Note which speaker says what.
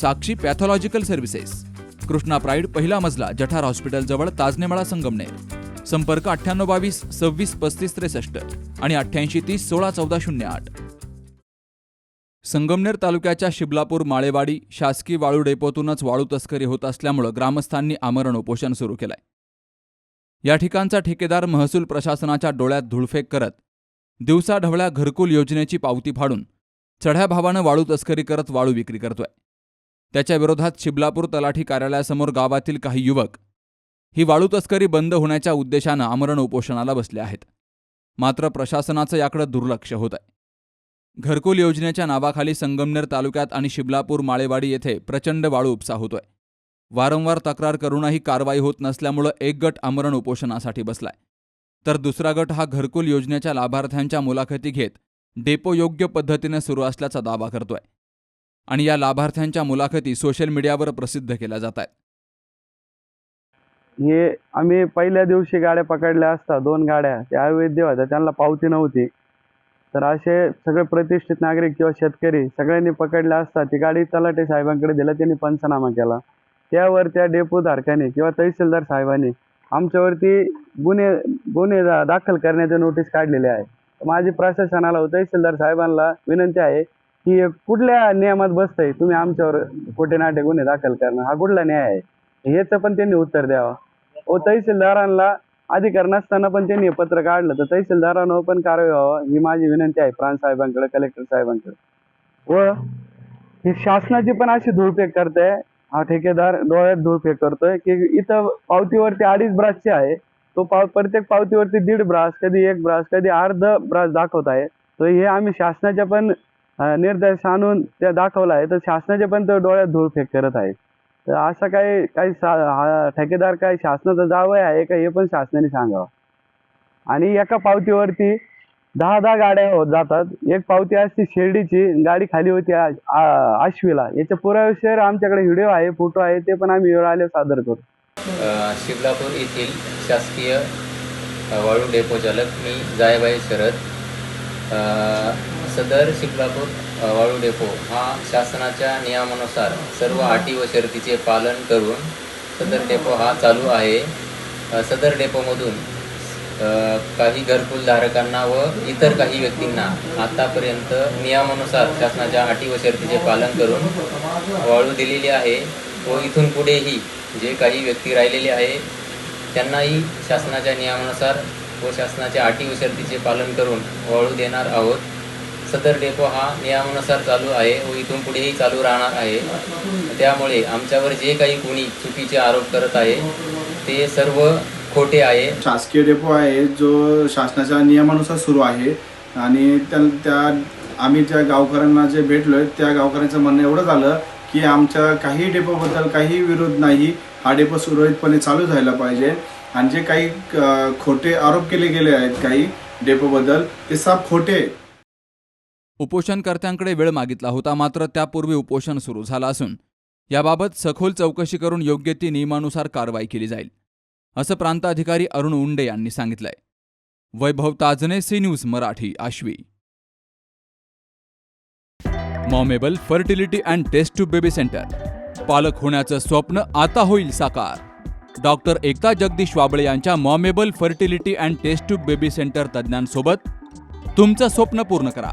Speaker 1: Sakshi pathological services. Krishna Pride पहिला मजला जठार hospital जवळ ताजनेमाळा संगमनेर. संपर्क अठ्ठ्याण्णव बावीस सव्वीस पस्तीस त्रेसष्ट आणि अठ्ठ्याऐंशी तीस सोळा चौदा शून्य आठ. संगमनेर तालुक्याच्या शिबलापूर माळेवाडी शासकीय वाळू डेपोतूनच वाळू तस्करी होत असल्यामुळं ग्रामस्थांनी आमरण उपोषण सुरू केलंय. या ठिकाणचा ठेकेदार महसूल प्रशासनाच्या डोळ्यात धुळफेक करत दिवसाढवळ्या घरकुल योजनेची पावती फाडून चढ्या भावानं वाळू तस्करी करत वाळू विक्री करतोय. त्याच्या विरोधात शिबलापूर तलाठी कार्यालयासमोर गावातील काही युवक ही वाळू तस्करी बंद होण्याच्या उद्देशानं आमरण उपोषणाला बसले आहेत. मात्र प्रशासनाचं याकडे दुर्लक्ष होत आहे घरकुल योजनेच्या नावाखाली संगमनेर तालुक्यात आणि शिबलापूर माळेवाडी येथे प्रचंड वाळू उपसा होतोय. वारंवार तक्रार करूनही कारवाई होत नसल्यामुळं एक गट आमरण उपोषणासाठी बसलाय. तर दुसरा गट हा घरकुल योजनेच्या लाभार्थ्यांच्या मुलाखती घेत डेपो योग्य पद्धतीने सुरू असल्याचा दावा करतोय. आणि या लाभार्थ्यांच्या मुलाखती सोशल मीडियावर प्रसिद्ध केल्या जात आहेत.
Speaker 2: हे आम्ही पहिल्या दिवशी गाड्या पकडल्या असता दोन गाड्या. त्या अवैध होत्या त्यांना पावती नव्हती. तर असे सगळे प्रतिष्ठित नागरिक किंवा शेतकरी सगळ्यांनी पकडल्या असता ती गाडी तलाटे साहेबांकडे दिला त्यांनी पंचनामा केला. त्यावर त्या डेपो धारकाने किंवा तहसीलदार साहेबांनी आमच्यावरती गुन्हे गुन्हे दाखल करण्याचे नोटीस काढलेले आहे. माझी प्रशासनाला तहसीलदार साहेबांना विनंती आहे की कुठल्या नियमात बसतंय? तुम्ही आमच्यावर खोटे नाटे गुन्हे दाखल करणं हा कुठला न्याय आहे? याचं पण त्यांनी उत्तर द्यावं. व तहसीलदारांना अधिकार नसताना पण त्यांनी पत्र काढलं तर तहसीलदारांवर पण कारवाई व्हावं ही माझी विनंती आहे प्राण साहेबांकडे कलेक्टर साहेबांकडे. व ही शासनाची पण अशी धूळफेक करते हा ठेकेदार डोळ्यात धूळफेक करतोय की इथं पावतीवरती अडीच ब्रासचे आहे तो पाव प्रत्येक पावतीवरती दीड ब्रास कधी एक ब्रास कधी अर्ध ब्रास दाखवत आहे तर हे आम्ही शासनाच्या पण निर्देश आणून त्या दाखवला आहे. तर शासनाचे पण तो डोळ्यात धूळफेक करत आहे. तर असं काही काही सा ठेकेदार काय शासनाचं जावं आहे का हे पण शासनाने सांगावं. आणि एका पावतीवरती दहा दहा गाड्या होत जातात. एक पावती असते शिर्डीची गाडी खाली होती आ- आश्वीला. याच्या पुराविषयी आमच्याकडे व्हिडिओ आहे फोटो आहे ते पण आम्ही वेळ आले सादर करू.
Speaker 3: अ, येथील शासकीय वाळू डेपो चालक मी जायबाई शरद. सदर शिबलापूर वाळू डेपो हा शासनाच्या नियमानुसार सर्व अटी व शर्तीचे पालन करून सदर डेपो हा चालू आहे. सदर डेपोमधून काही घरकुल धारकांना व इतर काही व्यक्तींना आतापर्यंत नियमानुसार शासनाच्या अटी व शर्तीचे पालन करून वाळू दिलेली आहे व इथून पुढेही जे काही व्यक्ती राहिलेले आहे त्यांनाही शासनाच्या नियमानुसार व शासनाच्या अटी व शर्तीचे पालन करून वाळू देणार आहोत. सदर डेपो हा नियमानुसार चालू आहे व इथून पुढेही चालू राहणार आहे. त्यामुळे आमच्यावर जे काही कोणी चुकीचे आरोप करत आहे ते सर्व खोटे आहे.
Speaker 4: शासकीय डेपो आहे जो शासनाच्या नियमानुसार सुरू आहे आणि त्या त्या आम्ही ज्या गावकऱ्यांना जे भेटलोय त्या गावकऱ्यांचं म्हणणं एवढं झालं की आमच्या काही डेपोबद्दल काही विरोध नाही हा डेपो सुरळीतपणे चालू झाला पाहिजे. आणि जे काही खोटे आरोप केले गेले आहेत काही डेपोबद्दल ते साफ खोटे
Speaker 1: उपोषणकर्त्यांकडे वेळ मागितला होता मात्र त्यापूर्वी उपोषण सुरू झालं असून याबाबत सखोल चौकशी करून योग्य ती नियमानुसार कारवाई केली जाईल असं प्रांताधिकारी अरुण उंडे यांनी सांगितलंय. Vaibhav Tajne C news Marathi Ashvi. Momable fertility and test tube baby centre. पालक होण्याचं स्वप्न आता होईल साकार. डॉक्टर एकता जगदीश वाबळे यांच्या Momable fertility and test tube baby centre तज्ज्ञांसोबत तुमचं स्वप्न पूर्ण करा.